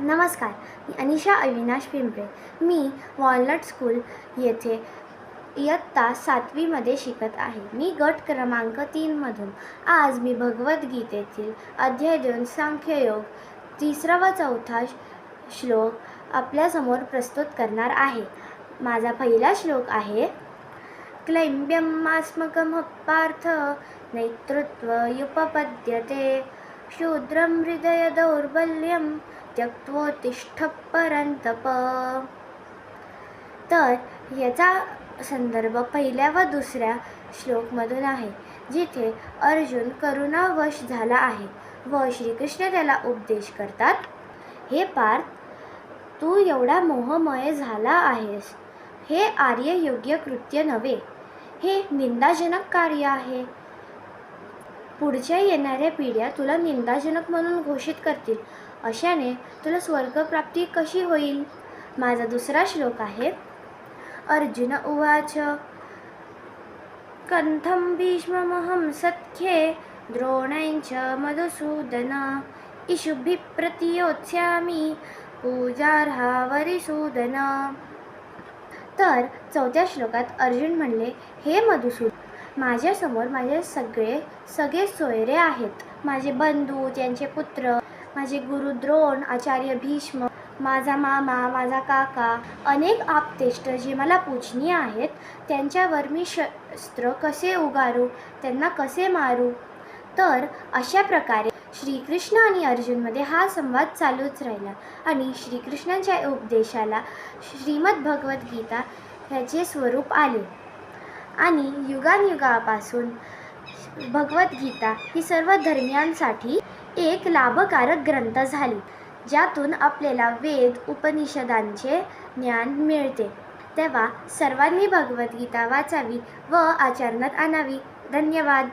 नमस्कार मी अनिशा अविनाश पिंपळे. मी वॉलनट स्कूल येथे इयत्ता सातवीमध्ये शिकत आहे. मी गट क्रमांक तीनमधून आज मी भगवद्गीतेतील अध्याय दोन सांख्ययोग तिसरा व चौथा श्लोक आपल्यासमोर प्रस्तुत करणार आहे. माझा पहिला श्लोक आहे क्लैब्यमास्मकं पार्थ नैतृत्वयुपपद्यते शूद्रं हृदय दौर्बल्यम त्यक्त्वोत्तिष्ठ परंतप तर याचा संदर्भ पहिल्या व दुसऱ्या श्लोकमधून आहे जिथे अर्जुन करुणावश झाला आहे व श्रीकृष्ण त्याला उपदेश करतात हे पार्थ तू एवढा मोहमय झाला आहेस. हे आर्य योग्य कृत्य नव्हे. हे निंदाजनक कार्य आहे. पुढच्या येणाऱ्या पिढ्या तुला निंदाजनक म्हणून घोषित करतील. अशाने तुला स्वर्गप्राप्ती कशी होईल? माझा दुसरा श्लोक आहे अर्जुन उवाच कंथम भीष्ममहं सख्ये द्रोणैंच मधुसूदन इशुभि प्रतियोत्स्यामी पूजार्हा वरिसूदन तर चौथ्या श्लोकात अर्जुन म्हणले हे मधुसूद माझ्यासमोर माझे सगळे सगळे सोयरे आहेत. माझे बंधू त्यांचे पुत्र माझे गुरु द्रोण आचार्य भीष्म माझा मामा माझा काका अनेक आपतेष्ट जे मला पूजनीय आहेत त्यांच्यावर मी शस्त्र कसे उगारू त्यांना कसे मारू? तर अशा प्रकारे श्रीकृष्ण आणि अर्जुनमध्ये हा संवाद चालूच राहिला आणि श्रीकृष्णांच्या उपदेशाला श्रीमद भगवद्गीता ह्याचे स्वरूप आले. आणि युगानयुगापासून भगवद्गीता ही सर्व धर्मियांसाठी एक लाभकारक ग्रंथ झाली ज्यातून आपल्याला वेद उपनिषदांचे ज्ञान मिळते. तेव्हा सर्वांनी भगवद्गीता वाचावी व आचरणात आणावी. धन्यवाद.